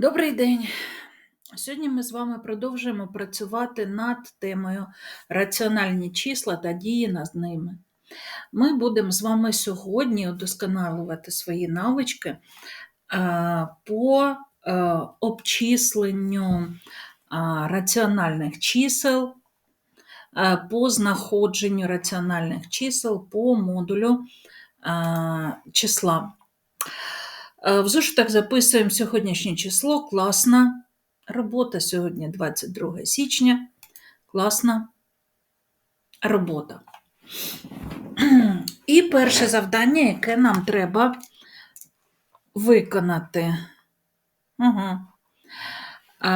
Добрий день! Сьогодні ми з вами продовжуємо працювати над темою раціональні числа та дії над ними. Ми будемо з вами сьогодні удосконалювати свої навички е, по е, обчисленню е, раціональних чисел, по знаходженню раціональних чисел по модулю числа. Е, В зошитах записуємо сьогоднішнє число. Класна робота. Сьогодні 22 січня. Класна робота. І перше завдання, яке нам треба виконати. Угу. А,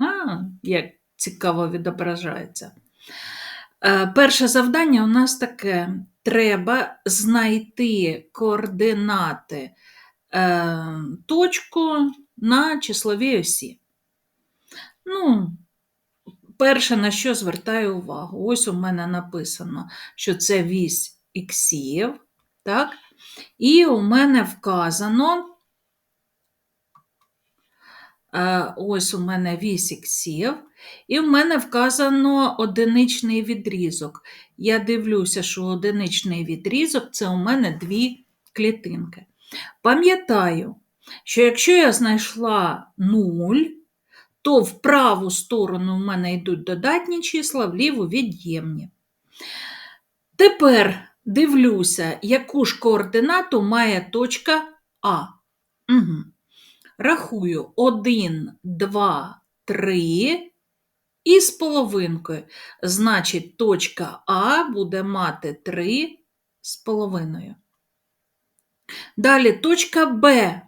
а, як цікаво відображається. Е, Перше завдання у нас таке: треба знайти координати е, точку на числовій осі. Ну, перше, на що звертаю увагу, ось у мене написано, що це вісь іксів, так? І у мене вказано, ось у мене вісь іксів, і в мене вказано одиничний відрізок. Я дивлюся, що одиничний відрізок це у мене дві клітинки. Пам'ятаю, що якщо я знайшла 0, то в праву сторону в мене йдуть додатні числа, в ліву від'ємні. Тепер дивлюся, яку ж координату має точка А. Угу. Рахую 1, 2, 3 і з половинкою. Значить, точка А буде мати 3 з половиною. Далі точка Б.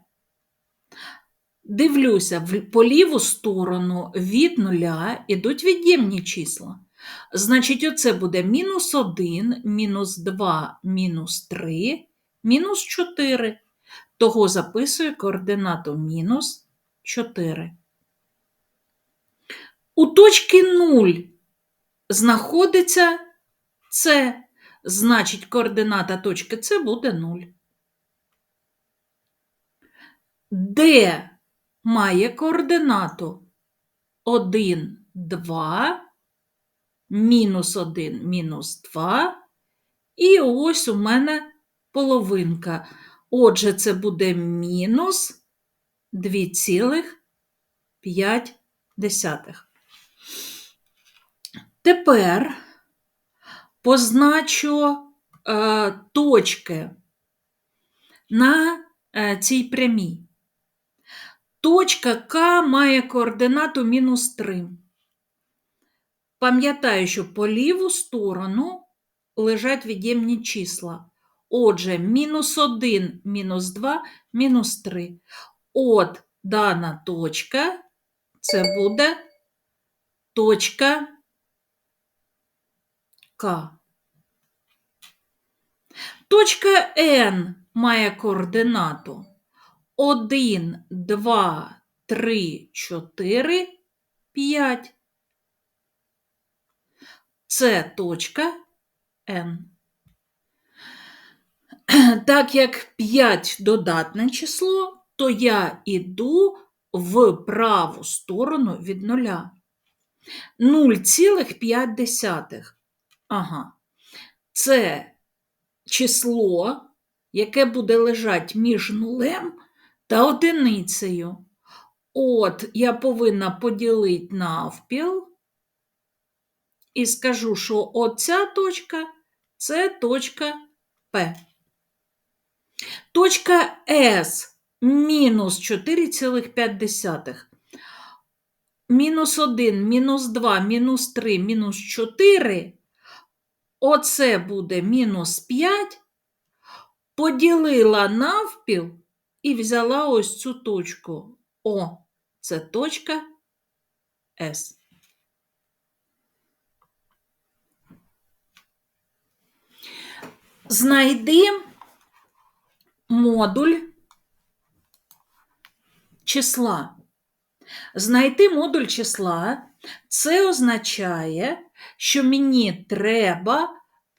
Дивлюся, по ліву сторону від нуля йдуть від'ємні числа. Значить, оце буде мінус 1, мінус 2, мінус 3, мінус 4. Того записую координату мінус 4. У точки 0 знаходиться С. Значить, координата точки С буде 0. Д має координату 1, 2, мінус 1, мінус 2. І ось у мене половинка. Отже, це буде мінус 2,5. Тепер позначу е, точки на е, цій прямій. Точка К має координату мінус 3. Пам'ятаю, що по ліву сторону лежать від'ємні числа. Отже, мінус 1, мінус 2, мінус 3. От дана точка це буде точка К. Точка Н має координату 1, 2, 3, 4, 5. Це точка N. Так як 5 додатне число, то я іду в праву сторону від нуля. 0,5. Ага. Це число, яке буде лежати між нулем та одиницею. От я повинна поділити навпіл і скажу, що оця точка це точка П. Точка С мінус 4,5. Мінус 1, мінус 2, мінус 3, мінус 4. Оце буде мінус 5. Поділила навпіл і взяла ось цю точку. О, це точка С. Знайди модуль числа. Знайти модуль числа це означає, що мені треба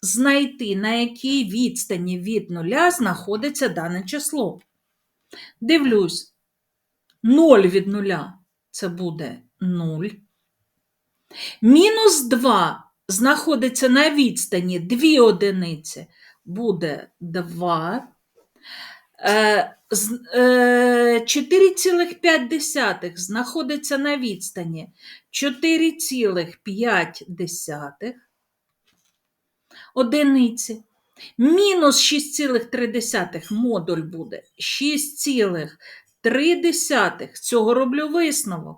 знайти, на якій відстані від нуля знаходиться дане число. Дивлюсь, 0 від нуля це буде 0. Мінус 2 знаходиться на відстані 2 одиниці, буде 2. Е, з- е, 4,5 знаходиться на відстані 4,5 одиниці. Мінус 6,3 модуль буде 6,3. Цього роблю висновок.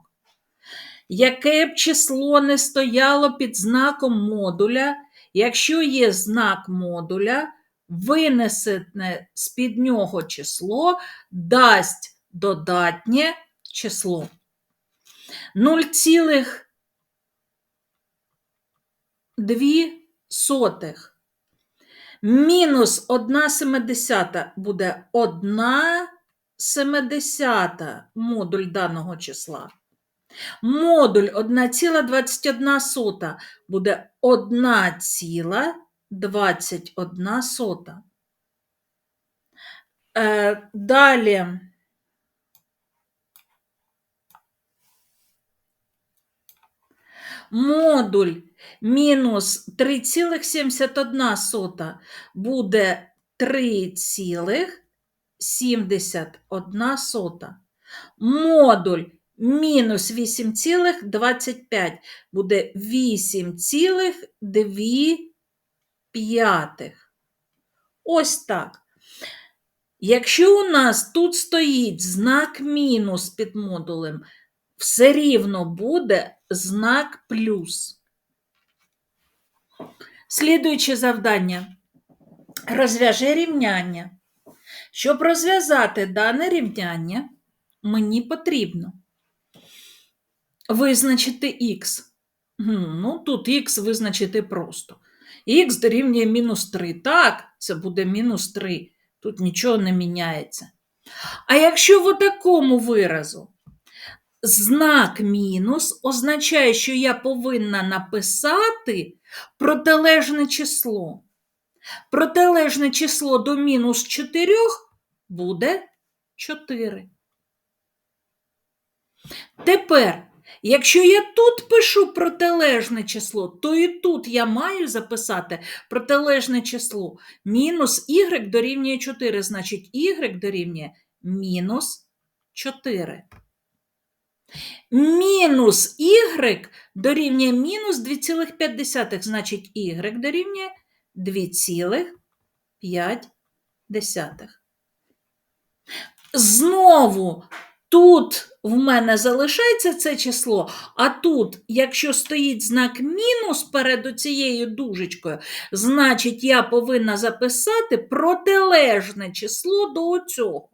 Яке б число не стояло під знаком модуля, якщо є знак модуля, винесене з-під нього число дасть додатнє число. 0,2 мінус 1 семидесята буде 1 семидесята модуль даного числа. Модуль 1,21 буде 1,21 сота. Е, далі. Модуль мінус 3,71 буде 3,71. Модуль мінус 8,25 буде 8,2. Ось так. Якщо у нас тут стоїть знак мінус під модулем, все рівно буде знак плюс. Слідуюче завдання. Розв'яжи рівняння. Щоб розв'язати дане рівняння, мені потрібно визначити х. Ну, тут х визначити просто. Х дорівнює мінус 3. Так, це буде мінус 3. Тут нічого не міняється. А якщо в такому виразу знак мінус означає, що я повинна написати протилежне число. Протилежне число до мінус 4 буде 4. Тепер, якщо я тут пишу протилежне число, то і тут я маю записати протилежне число. Мінус y дорівнює 4, значить y дорівнює мінус 4. Мінус y дорівнює мінус 2,5, значить y дорівнює 2,5. Знову тут в мене залишається це число, а тут, якщо стоїть знак мінус перед цією дужечкою, значить я повинна записати протилежне число до цього.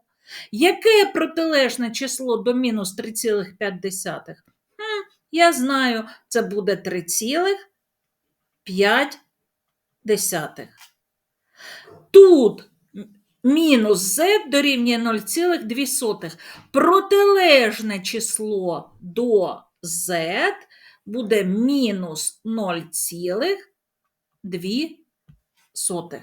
Яке протилежне число до мінус 3,5? Хм, я знаю, це буде 3,5. Тут мінус z дорівнює 0,2. Протилежне число до z буде мінус 0,2.